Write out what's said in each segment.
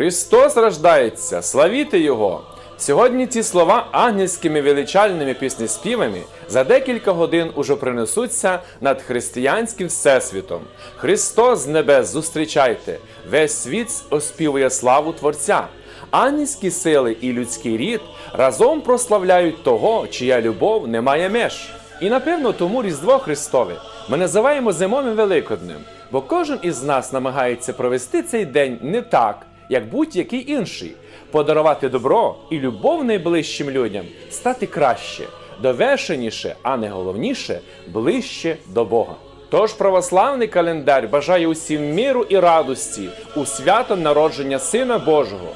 Христос рождається, славіте Його! Сьогодні ці слова ангельськими величальними піснеспівами за декілька годин уже принесуться над християнським всесвітом. Христос з небес зустрічайте! Весь світ оспівує славу Творця. Ангельські сили і людський рід разом прославляють того, чия любов не має меж. І напевно тому Різдво Христове ми називаємо зимовим великоднем, бо кожен із нас намагається провести цей день не так, як будь-який інший, подарувати добро і любов найближчим людям, стати краще, довершеніше, а не головніше, ближче до Бога. Тож православний календар бажає усім миру і радості у свято народження Сина Божого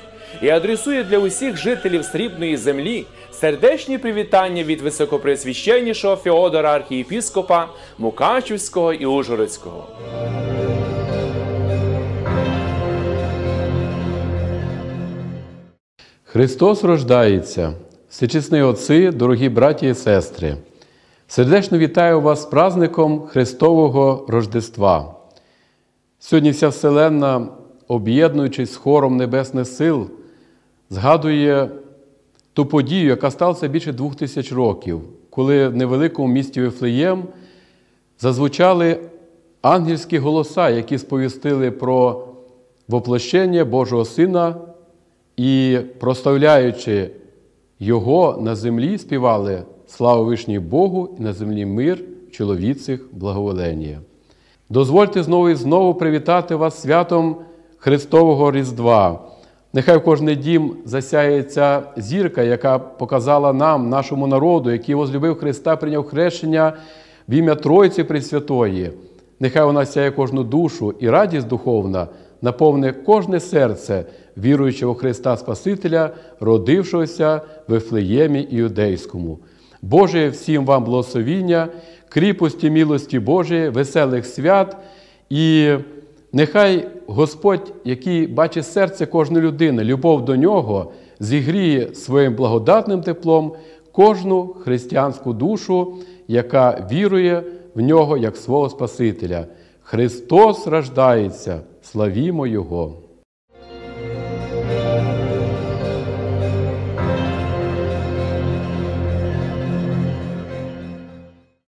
і адресує для усіх жителів срібної землі сердечні привітання від високопресвященнішого Феодора архієпіскопа Мукачівського і Ужгородського. Христос рождається, всечесні отці, дорогі браті і сестри. Сердечно вітаю вас з праздником Христового Рождества. Сьогодні вся Вселенна, об'єднуючись з хором Небесних сил, згадує ту подію, яка сталася більше двох тисяч років, коли в невеликому місті Вифлеєм зазвучали ангельські голоса, які сповістили про воплощення Божого Сина і, прославляючи Його на землі, співали слава Вишній Богу і на землі мир, чоловіцих благоволення. Дозвольте знову і знову привітати вас святом Христового Різдва. Нехай в кожний дім засяє ця зірка, яка показала нам, нашому народу, який возлюбив Христа, прийняв хрещення в ім'я Тройці Пресвятої. Нехай вона сяє кожну душу і радість духовна наповне кожне серце, віруючого Христа Спасителя, родившогося в Вифлеємі Іудейському. Боже, всім вам благословіння, кріпості, милості Божої, веселих свят і нехай Господь, який бачить серце кожної людини, любов до нього, зігріє своїм благодатним теплом кожну християнську душу, яка вірує в нього як свого Спасителя. Христос рождається, славімо Його!